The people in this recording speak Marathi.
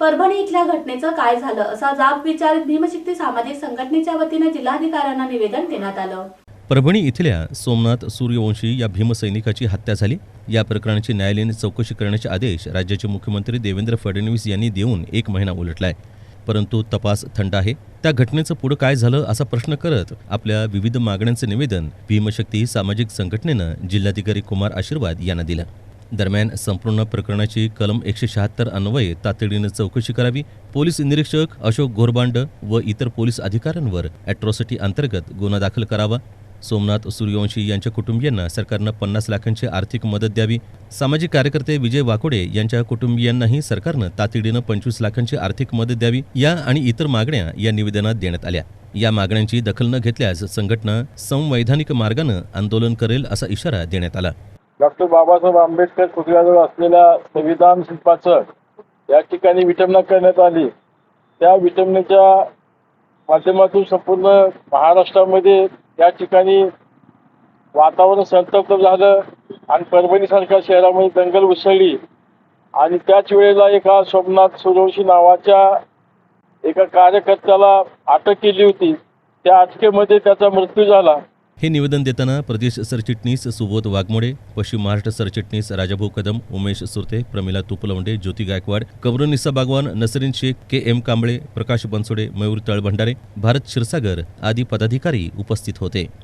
परभणी इथल्या घटनेचं काय झालं असा जाब विचारित भीमशक्ती सामाजिक संघटनेच्या वतीनं जिल्हाधिकाऱ्यांना निवेदन देण्यात आलं. परभणी इथल्या सोमनाथ सूर्यवंशी या भीमसैनिकाची हत्या झाली. या प्रकरणाची न्यायालयीन चौकशी करण्याचे आदेश राज्याचे मुख्यमंत्री देवेंद्र फडणवीस यांनी देऊन एक महिना उलटलाय. परंतु तपास थंड आहे. त्या घटनेचं पुढं काय झालं असा प्रश्न करत आपल्या विविध मागण्यांचं निवेदन भीमशक्ती सामाजिक संघटनेनं जिल्हाधिकारी कुमार आशीर्वाद यांना दिलं. दरम्यान संपूर्ण प्रकरणाची कलम एकशे शहात्तर अन्वये तातडीनं चौकशी करावी पोलीस निरीक्षक अशोक घोरबांड व इतर पोलीस अधिकाऱ्यांवर अॅट्रॉसिटी अंतर्गत गुन्हा दाखल करावा. सोमनाथ सूर्यवंशी यांच्या कुटुंबियांना सरकारनं पन्नास लाखांची आर्थिक मदत द्यावी. सामाजिक कार्यकर्ते विजय वाकोडे यांच्या कुटुंबियांनाही सरकारनं तातडीनं पंचवीस लाखांची आर्थिक मदत द्यावी या आणि इतर मागण्या या निवेदनात देण्यात आल्या. या मागण्यांची दखल न घेतल्यास संघटना संवैधानिक मार्गानं आंदोलन करेल असा इशारा देण्यात आला. डॉक्टर बाबासाहेब आंबेडकर पुतळ्याजवळ असलेल्या संविधान शिल्पाचं या ठिकाणी विटंबना करण्यात आली. त्या विटंबनेच्या माध्यमातून संपूर्ण महाराष्ट्रामध्ये या ठिकाणी वातावरण संतप्त झालं आणि परभणीसारख्या शहरामध्ये दंगल उसळली. आणि त्याच वेळेला एका सोमनाथ सुरवशी नावाच्या एका कार्यकर्त्याला अटक केली होती. त्या अटकेमध्ये त्याचा मृत्यू झाला. हे निवेदन देताना प्रदेश सरचिटणीस सुबोध वाघमोडे पश्चिम महाराष्ट्र सरचिटणीस राजाभाऊ कदम उमेश सुरते प्रमिला तुपलवंडे ज्योती गायकवाड कबरुनिसा बागवान नसरीन शेख के एम कांबळे प्रकाश बनसोडे मयूर तळभंडारे भारत क्षीरसागर आदी पदाधिकारी उपस्थित होते.